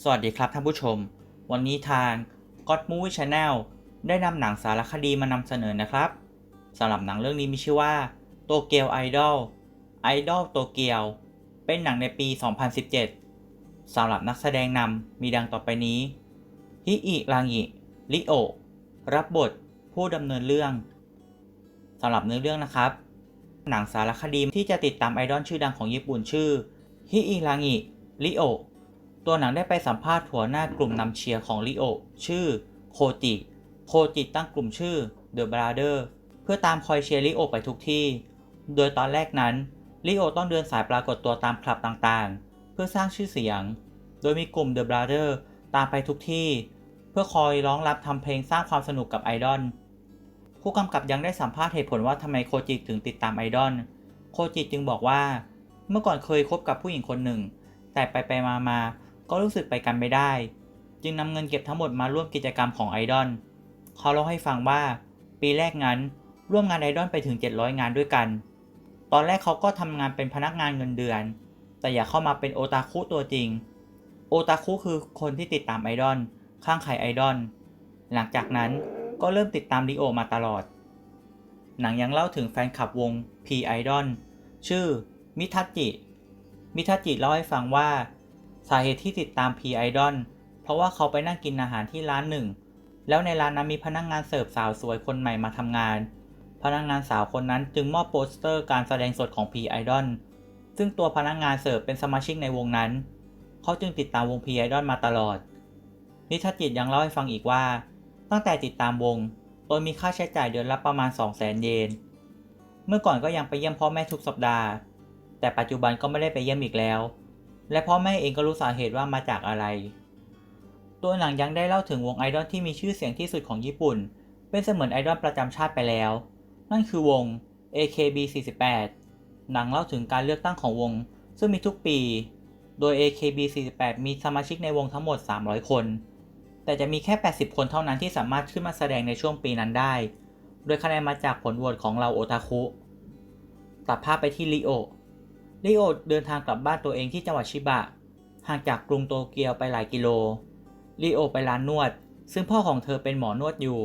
สวัสดีครับท่านผู้ชม วันนี้ทาง God Movie Channel ได้นำหนังสารคดีมานำเสนอนะครับสำหรับหนังเรื่องนี้มีชื่อว่าโตเกียวไอดอลไอดอลโตเกียวเป็นหนังในปี 2017สำหรับนักแสดงนำมีดังต่อไปนี้ฮิอิรังิริโอรับบทผู้ดำเนินเรื่องสำหรับเนื้อเรื่องนะครับ หนังสารคดีที่จะติดตามไอดอลชื่อดังของญี่ปุ่นชื่อฮิอิรังิริโอ ตัวหนังได้ไปสัมภาษณ์หัวหน้ากลุ่มนำเชียร์ของลิโอ ชื่อโคจิ โคจิตั้งกลุ่มชื่อ The Brother เพื่อตามคอยเชียร์ลิโอไปทุกที่ โดยตอนแรกนั้นลิโอต้องเดินสายปรากฏตัวตามคลับต่างๆ เพื่อสร้างชื่อเสียง โดยมีกลุ่ม The Brother ตามไปทุกที่ เพื่อคอยร้องรับทำเพลงสร้างความสนุกกับไอดอลผู้กำกับยังได้สัมภาษณ์เหตุผลว่าทำไมโคจิถึงติดตามไอดอล โคจิจึงบอกว่า เมื่อก่อนเคยคบกับผู้หญิงคนหนึ่ง แต่ไปไปมามา ก็รู้สึกไปกันไม่ได้ จึงนำเงินเก็บทั้งหมดมาร่วมกิจกรรมของไอดอลเขาเล่าให้ฟังว่า ปีแรกนั้นร่วมงานไอดอลไปถึง 700 งานด้วยกัน ตอนแรกเขาก็ทำงานเป็นพนักงานเงินเดือน แต่อยากเข้ามาเป็นโอตาคุตัวจริง โอตาคุคือคนที่ติดตามไอดอลข้างใครไอดอลหลังจากนั้นก็เริ่มติดตามริโอมาตลอด หนังยังเล่าถึงแฟนคลับวง P Idol ชื่อมิทัจิมิทัจิเล่าให้ฟังว่าาเหตุที่ติดตาม P Idol เพราะว่าเขาไปนั่งกินอาหารที่ร้านหนึ่ง แล้วในร้านนั้นมีพนักงงานเสิร์ฟสาวสวยคนใหม่มาทำงาน พนักงงานสาวคนนั้นจึงมอบโปสเตอร์การแสดงสดของ P Idol ซึ่งตัวพนักงงานเสิร์ฟเป็นสมาชิกในวงนั้น เขาจึงติดตามวง P Idol มาตลอด นิทัจิตยังเล่าให้ฟังอีกว่า ตั้งแต่ติดตามวงตนมีค่าใช้จ่ายเดือนละประมาณ 200,000 เยน เมื่อก่อนก็ยังไปเยี่ยมพ่อแม่ทุกสัปดาห์ แต่ปัจจุบันก็ไม่ได้ไปเยี่ยมอีกแล้ว และพ่อแม่เองก็รู้สาเหตุว่ามาจากอะไร ตัวหนังยังได้เล่าถึงวงไอดอลที่มีชื่อเสียงที่สุดของญี่ปุ่น เป็นเสมือนไอดอลประจำชาติไปแล้ว นั่นคือวง AKB48 หนังเล่าถึงการเลือกตั้งของวง ซึ่งมีทุกปี โดย AKB48 มีสมาชิกในวงทั้งหมด 300 คน แต่จะมีแค่ 80 คนเท่านั้นที่สามารถขึ้นมาแสดงในช่วงปีนั้นได้ โดยคะแนนมาจากผลโหวตของเราโอตาคุ ตัดภาพไปที่ริโอ ริโอเดินทางกลับบ้านตัวเองที่จังหวัดชิบะ ห่างจากกรุงโตเกียวไปหลายกิโลริโอไปร้านนวด ซึ่งพ่อของเธอเป็นหมอนวดอยู่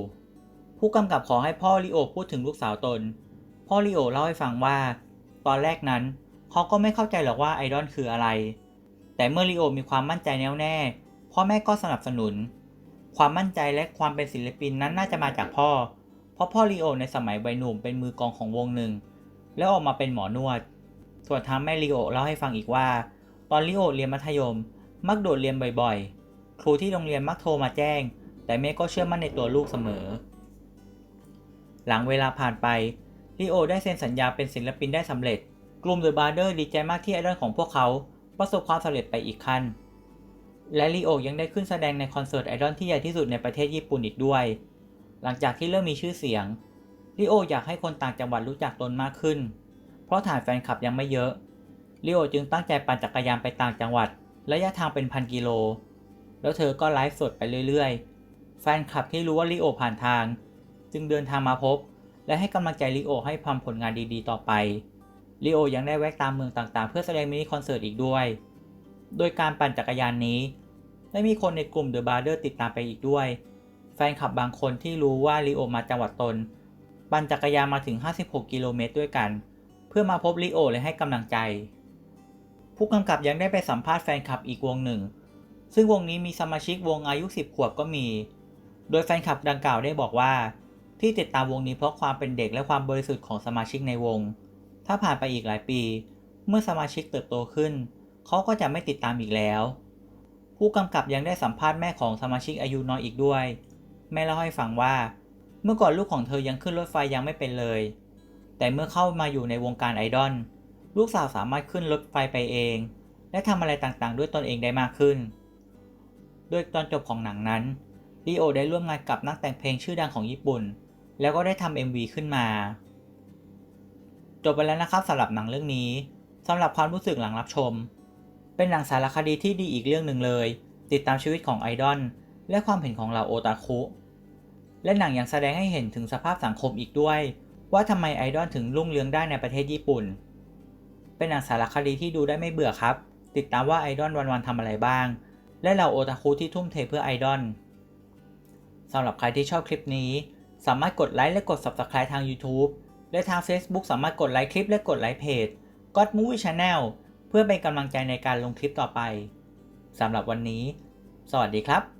ผู้กำกับขอให้พ่อริโอพูดถึงลูกสาวตน พ่อริโอเล่าให้ฟังว่า ตอนแรกนั้นเขาก็ไม่เข้าใจหรอกว่าไอดอลคืออะไร แต่เมื่อริโอมีความมั่นใจแน่วแน่พ่อแม่ก็สนับสนุน ความมั่นใจและความเป็นศิลปินนั้นน่าจะมาจากพ่อ เพราะพ่อริโอในสมัยวัยหนุ่มเป็นมือกองของวงหนึ่ง แล้วออกมาเป็นหมอนวด ส่วนทางแม่ริโอเล่าให้ฟังอีกว่า ตอนริโอเรียนมัธยม มักโดดเรียนบ่อยๆ ครูที่โรงเรียนมักโทรมาแจ้ง แต่แม่ก็เชื่อมั่นในตัวลูกเสมอ หลังเวลาผ่านไปริโอได้เซ็นสัญญาเป็นศิลปินได้สำเร็จ กลุ่ม The b r o t h e r ดีใจมากที่ไอดอลของพวกเขาประสบความสำเร็จไปอีกขั้น และริโอยังได้ขึ้นแสดงในคอนเสิร์ตไอดอลที่ใหญ่ที่สุดในประเทศญี่ปุ่นอีกด้วย หลังจากที่เริ่มมีชื่อเสียงริโออยากให้คนต่างจังหวัดรู้จักตนมากขึ้น เพราะฐานแฟนคลับยังไม่เยอะริโอจึงตั้งใจปั่นจักรยานไปต่างจังหวัด ระยะทางเป็นพันกิโล แล้วเธอก็ไลฟ์สดไปเรื่อยๆ แฟนคลับที่รู้ว่าริโอผ่านทาง จึงเดินทางมาพบ และให้กำลังใจริโอให้ทำผลงานดีๆ ต่อไปริโอยังได้แวะตามเมืองต่างๆ เพื่อแสดงมินิคอนเสิร์ตอีกด้วย โดยการปั่นจักรยานนี้ ได้มีคนในกลุ่ม The b r o t h e r ติดตามไปอีกด้วย แฟนคลับบางคนที่รู้ว่าริโอมาจังหวัดตน ปั่นจักรยานมาถึง 56 กิโลเมตรด้วยกัน เพื่อมาพบริโอและให้กำลังใจ ผู้กำกับยังได้ไปสัมภาษณ์แฟนคลับอีกวงหนึ่ง ซึ่งวงนี้มีสมาชิกวงอายุ 10 ขวบก็มี โดยแฟนคลับดังกล่าวได้บอกว่า ที่ติดตามวงนี้เพราะความเป็นเด็กและความบริสุทธิ์ของสมาชิกในวง ถ้าผ่านไปอีกหลายปี เมื่อสมาชิกเติบโตขึ้น เขาก็จะไม่ติดตามอีกแล้ว ผู้กำกับยังได้สัมภาษณ์แม่ของสมาชิกอายุน้อยอีกด้วย แม่เล่าให้ฟังว่า เมื่อก่อนลูกของเธอยังขึ้นรถไฟยังไม่เป็นเลย แต่เมื่อเข้ามาอยู่ในวงการไอดอลลูกสาวสามารถขึ้นรถไฟไปเอง และทำอะไรต่างๆ ด้วยตนเองได้มากขึ้นโดยตอนจบของหนังนั้นลีโอได้ร่วมงานกับนักแต่งเพลงชื่อดังของญี่ปุ่น แล้วก็ได้ทำ MV ขึ้นมา จบไปแล้วนะครับสำหรับหนังเรื่องนี้สำหรับความรู้สึกหลังรับชม เป็นหนังสารคดีที่ดีอีกเรื่องหนึ่งเลย ติดตามชีวิตของไอดอลและความเห็นของเหล่าโอตาคุและหนังยังแสดงให้เห็นถึงสภาพสังคมอีกด้วย ว่าทำไมไอดอลถึงรุ่งเรืองได้ในประเทศญี่ปุ่น เป็นหนังสารคดีที่ดูได้ไม่เบื่อครับ ติดตามว่าไอดอลวันๆทำอะไรบ้าง และเหล่าโอตาคุที่ทุ่มเทเพื่อไอดอลสำหรับใครที่ชอบคลิปนี้ สามารถกดไลค์และกด Subscribe ทาง YouTube และทาง Facebook สามารถกดไลค์คลิปและกดไลค์เพจ God Movie Channel เพื่อเป็นกำลังใจในการลงคลิปต่อไปสำหรับวันนี้ สวัสดีครับ